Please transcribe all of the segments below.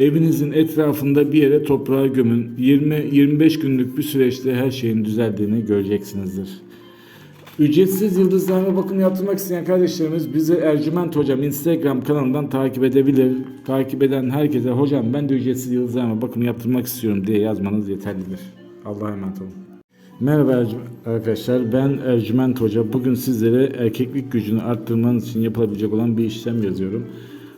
Evinizin etrafında bir yere toprağa gömün. 20-25 günlük bir süreçte her şeyin düzeldiğini göreceksinizdir. Ücretsiz yıldızlarına bakım yaptırmak isteyen kardeşlerimiz bizi Ercüment Hocam Instagram kanalından takip edebilir. Takip eden herkese hocam ben de ücretsiz yıldızlarına bakım yaptırmak istiyorum diye yazmanız yeterlidir. Allah'a emanet olun. Merhaba arkadaşlar ben Ercüment Hoca. Bugün sizlere erkeklik gücünü arttırmanız için yapılabilecek olan bir işlem yazıyorum.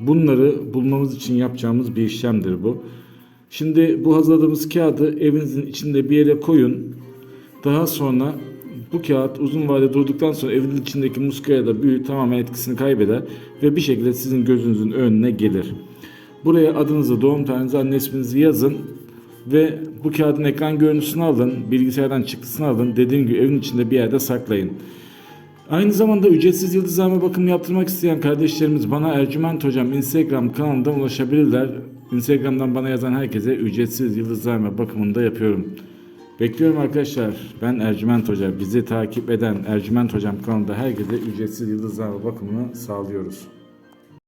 bunları bulmamız için yapacağımız bir işlemdir bu. Şimdi bu hazırladığımız kağıdı evinizin içinde bir yere koyun. Daha sonra bu kağıt uzun vade durduktan sonra evin içindeki muska ya da büyü tamamen etkisini kaybeder ve bir şekilde sizin gözünüzün önüne gelir. Buraya adınızı, doğum tarihinizi, anne isminizi yazın ve bu kağıdın ekran görüntüsünü alın, bilgisayardan çıktısını alın. Dediğim gibi evin içinde bir yerde saklayın. Aynı zamanda ücretsiz yıldızlama bakım yaptırmak isteyen kardeşlerimiz bana Ercüment Hocam Instagram kanalından ulaşabilirler. Instagram'dan bana yazan herkese ücretsiz yıldızlama bakımını da yapıyorum. Bekliyorum arkadaşlar. Ben Ercüment Hoca. Bizi takip eden Ercüment Hocam kanalında herkese ücretsiz yıldızlama bakımını sağlıyoruz.